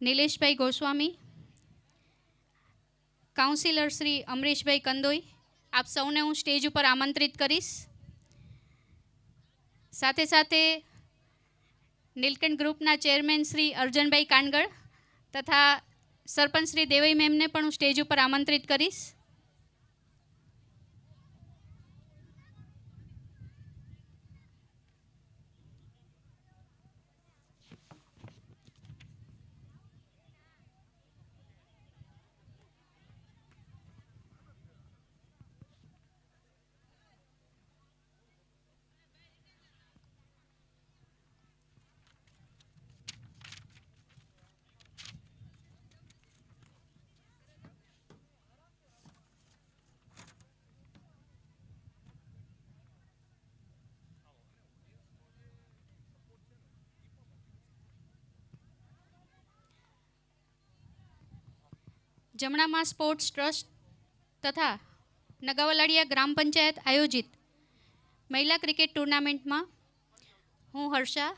નિલેશભાઈ Goswami councillor Shri Amrishbhai Kandoi, આપ સૌને હું સ્ટેજ ઉપર આમંત્રિત કરીશ. સાથે સાથે નીલકંઠ ગ્રુપના ચેરમેન શ્રી અર્જનભાઈ કાનગળ તથા સરપંચ શ્રી દેવઈ મેમને પણ હું સ્ટેજ ઉપર આમંત્રિત કરીશ. જમણામાં સ્પોર્ટ્સ ટ્રસ્ટ તથા નગાવલાડિયા ગ્રામ પંચાયત આયોજિત મહિલા ક્રિકેટ ટુર્નામેન્ટમાં હું હર્ષા,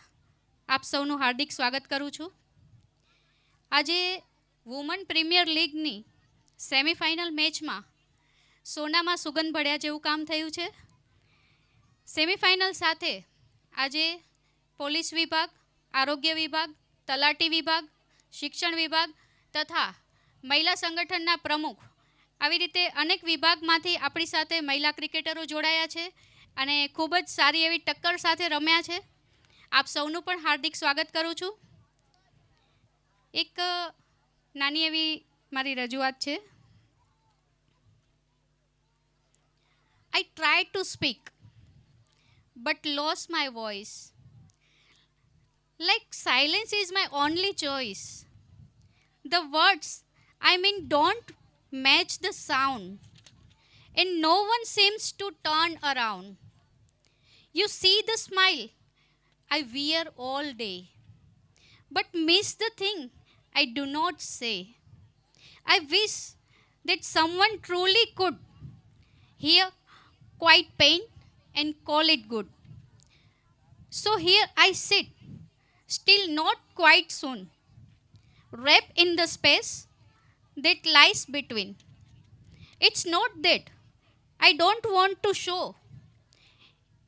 આપ સૌનું હાર્દિક સ્વાગત કરું છું. આજે વુમન પ્રીમિયર લીગની સેમિફાઇનલ મેચમાં સોનામાં સુગંધ ભળ્યા જેવું કામ થયું છે. સેમિફાઇનલ સાથે આજે પોલીસ વિભાગ, આરોગ્ય વિભાગ, તલાટી વિભાગ, શિક્ષણ વિભાગ તથા મહિલા સંગઠનના પ્રમુખ. આવી રીતે અનેક વિભાગમાંથી આપણી સાથે મહિલા ક્રિકેટરો જોડાયા છે અને ખૂબ જ સારી એવી ટક્કર સાથે રમ્યા છે. આપ સૌનું પણ હાર્દિક સ્વાગત કરું છું. એક નાની એવી મારી રજૂઆત છે. I try to speak but lose my voice like silence is my only choice the words I mean don't match the sound, and no one seems to turn around. You see the smile I wear all day, but miss the thing I do not say. I wish that someone truly could hear quiet pain and call it good. So here I sit, still not quite soon wrapped in the space that lies between. It's not that I don't want to show,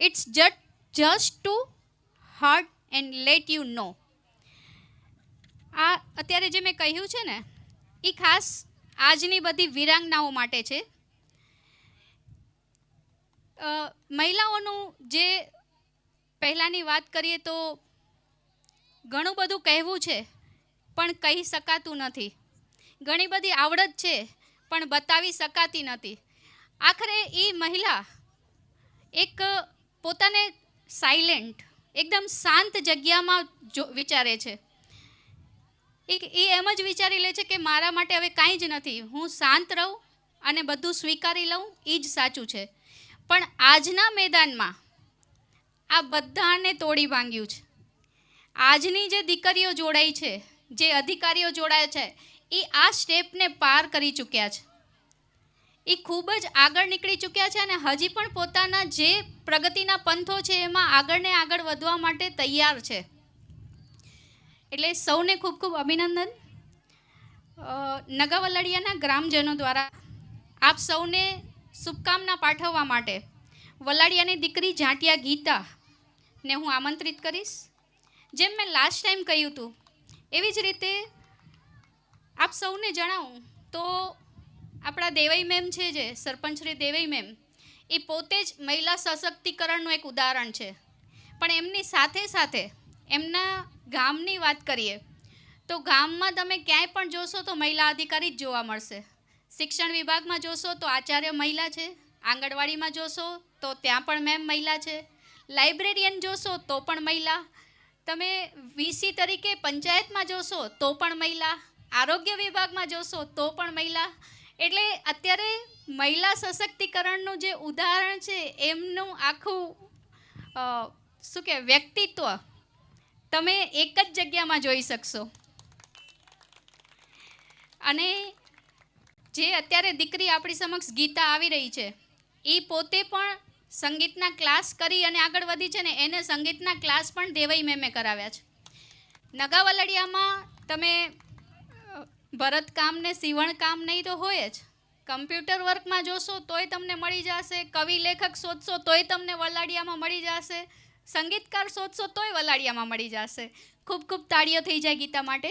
it's just, just to hurt and let you know. આ અત્યારે જે મેં કહ્યું છે ને એ ખાસ આજની બધી વિરાંગનાઓ માટે છે મહિલાઓનું જે પહેલાંની વાત કરીએ તો ઘણું બધું કહેવું છે પણ કહી શકાતું નથી ઘણી બધી આવડત છે, પણ બતાવી શકાતી નથી. આખરે એ મહિલા એક પોતાને સાયલેન્ટ એકદમ શાંત જગ્યામાં જો વિચારે છે. એ એ એમ જ વિચારી લે છે કે મારા માટે હવે કાંઈ જ નથી. હું શાંત રહું અને બધું સ્વીકારી લઉં, એ જ સાચું છે. પણ આજના મેદાનમાં આ બધાને તોડી ભાંગ્યું છે. આજની જે દીકરીઓ જોડાઈ છે, જે અધિકારીઓ જોડાયા છે એ આ સ્ટેપને પાર કરી ચૂક્યા છે. એ ખૂબ જ આગળ નીકળી ચૂક્યા છે અને હજી પણ પોતાના જે પ્રગતિના પંથો છે એમાં આગળને આગળ વધવા માટે તૈયાર છે. એટલે સૌને ખૂબ ખૂબ અભિનંદન. નગાવલાડિયાના ગ્રામજનો દ્વારા આપ સૌને શુભકામના પાઠવવા માટે વલાડિયાની દીકરી જાંટિયા ગીતા ને હું આમંત્રિત કરીશ. જેમ મેં લાસ્ટ ટાઈમ કહ્યું હતું, એવી જ રીતે આપ સૌને જણાવું, તો આપણા દેવઈ મેમ છે જે, સરપંચ શ્રી દેવઈ મેમ, એ પોતે જ મહિલા સશક્તિકરણનું એક ઉદાહરણ છે. પણ એમની સાથે સાથે એમના ગામની વાત કરીએ, તો ગામમાં તમે ક્યાંય પણ જોશો તો મહિલા અધિકારી જ જોવા મળશે. શિક્ષણ વિભાગમાં જોશો તો આચાર્ય મહિલા છે, આંગણવાડીમાં જોશો તો ત્યાં પણ મેમ મહિલા છે, લાઇબ્રેરિયન જોશો તો પણ મહિલા, તમે વીસી તરીકે પંચાયતમાં જોશો તો પણ મહિલા આરોગ્ય વિભાગમાં જોશો તો પણ મહિલા. એટલે અત્યારે મહિલા સશક્તિકરણનું જે ઉદાહરણ છે, એમનું આખું શું કે, વ્યક્તિત્વ તમે એક જ જગ્યામાં જોઈ શકશો. અને જે અત્યારે દીકરી આપણી સમક્ષ ગીતા આવી રહી છે એ પોતે પણ સંગીતના ક્લાસ કરી અને આગળ વધી છે ને, એને સંગીતના ક્લાસ પણ દેવઈ મેમે કરાવ્યા છે. નગાવલડિયામાં તમે ભરતકામ ને સીવણ કામ નહીં તો હોય જ. કમ્પ્યુટર વર્કમાં જોશો તોય તમને મળી જશે, કવિ લેખક શોધશો તોય તમને વલાડિયામાં મળી જશે, સંગીતકાર શોધશો તોય વલાડિયામાં મળી જશે. ખૂબ ખૂબ તાળીઓ થઈ જાય ગીતા માટે.